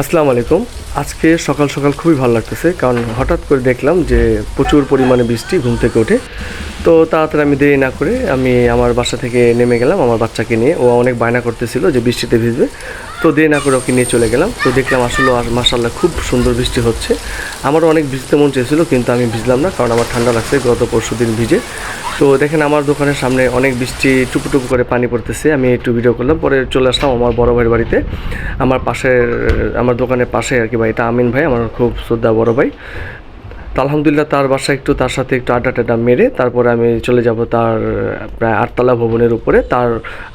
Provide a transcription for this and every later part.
আসসালামু আলাইকুম। আজকে সকাল সকাল খুবই ভালো লাগতেছে, কারণ হঠাৎ করে দেখলাম যে প্রচুর পরিমাণে বৃষ্টি ঘুম থেকে ওঠে। তো তাড়াতাড়ি আমি দেরি না করে আমি আমার বাসা থেকে নেমে গেলাম আমার বাচ্চাকে নিয়ে। ও অনেক বায়না করতেছিল যে বৃষ্টিতে ভিজবে। তো দেরি না করে ওকে নিয়ে চলে গেলাম। তো দেখলাম আসলে আর মাসাল্লাহ খুব সুন্দর বৃষ্টি হচ্ছে। আমারও অনেক ভিজতে মন চেয়েছিল, কিন্তু আমি ভিজলাম না, কারণ আমার ঠান্ডা লাগছে গত পরশু দিন ভিজে। তো দেখেন আমার দোকানের সামনে অনেক বৃষ্টি টুপু করে পানি পড়তেছে। আমি একটু ভিডিও করলাম, পরে চলে আসলাম আমার বড় ভাইয়ের বাড়িতে। আমার পাশের, আমার দোকানের পাশে আর কি ভাই, এটা আমিন ভাই, আমার খুব শ্রদ্ধা বড় ভাই। তো আলহামদুলিল্লাহ তার বাসা একটু তার সাথে একটু আড্ডা টাড্ডা মেরে তারপরে আমি চলে যাব তার, প্রায় আটতলা ভবনের উপরে। তার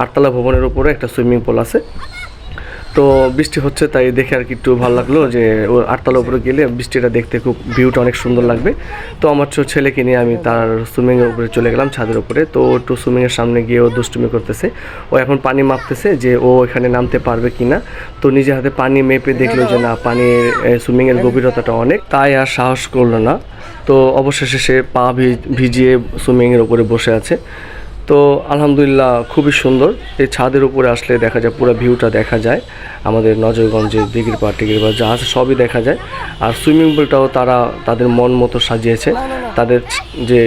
আটতলা ভবনের উপরে একটা সুইমিং পুল আছে। তো বৃষ্টি হচ্ছে, তাই দেখে আর কি একটু ভালো লাগল যে ও আটতলা উপরে গেলে বৃষ্টিটা দেখতে খুব ভিউটা অনেক সুন্দর লাগবে। তো আমার ছেলেকে নিয়ে আমি তার সুইমিংয়ের উপরে চলে গেলাম ছাদের উপরে। তো একটু সুইমিংয়ের সামনে গিয়ে ও দুষ্টুমি করতেছে। ও এখন পানি মাপতেছে যে ও এখানে নামতে পারবে কি না তো নিজে হাতে পানি মেপে দেখল যে না, পানির সুইমিংয়ের গভীরতাটা অনেক। তাই আর সাহস করল না। তো অবশেষে সে পা ভিজিয়ে সুইমিংয়ের উপরে বসে আছে। তো আলহামদুলিল্লাহ খুবই সুন্দর। এই ছাদের উপরে আসলে দেখা যায়, পুরো ভিউটা দেখা যায়। আমাদের নজরগঞ্জের দিঘির পাড় টিগির পাড় যা আছে সবই দেখা যায়। আর সুইমিং পুলটাও তারা তাদের মন মতো সাজিয়েছে। তাদের যে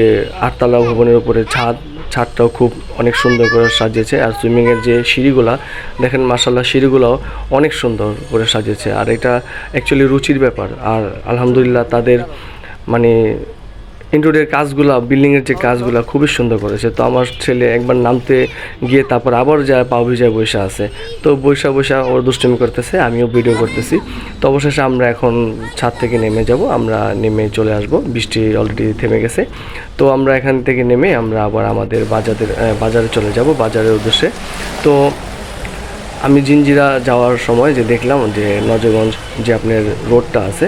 আটতলা ভবনের উপরে ছাদ, ছাদটাও খুব অনেক সুন্দর করে সাজিয়েছে। আর সুইমিংয়ের যে সিঁড়িগুলা, দেখেন মাসাল্লাহ সিঁড়িগুলোও অনেক সুন্দর করে সাজিয়েছে। আর এটা অ্যাকচুয়ালি রুচির ব্যাপার। আর আলহামদুলিল্লাহ তাদের মানে ইন্টোরিয়ার কাজগুলো বিল্ডিংয়ের যে কাজগুলো খুবই সুন্দর করেছে। তো আমার ছেলে একবার নামতে গিয়ে তারপর আবার যায় পাও ভিজায় বসে আছে। তো বৈশা বৈশা ওর দুষ্টুমি করতেছে, আমিও ভিডিও করতেছি। তো অবশেষে আমরা এখন ছাদ থেকে নেমে যাব, আমরা নেমে চলে আসব। বৃষ্টি অলরেডি থেমে গেছে। তো আমরা এখান থেকে নেমে আমরা আবার আমাদের বাজারের বাজারে চলে যাব। বাজারের উদ্দেশ্যে। তো আমি জিঞ্জিরা যাওয়ার সময় যে দেখলাম যে নজরগঞ্জ যে আপনার রোডটা আছে,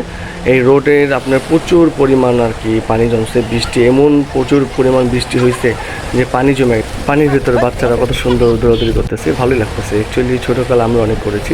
এই রোডের আপনার প্রচুর পরিমাণ আর কি পানি জমছে, বৃষ্টি, এমন প্রচুর পরিমাণ বৃষ্টি হয়েছে যে পানি জমে, পানির ভিতরে বাচ্চারা কত সুন্দর দৌড়াদৌড়ি করতেছে, ভালোই লাগতেছে। অ্যাকচুয়ালি ছোটোকালে আমরা অনেক করেছি।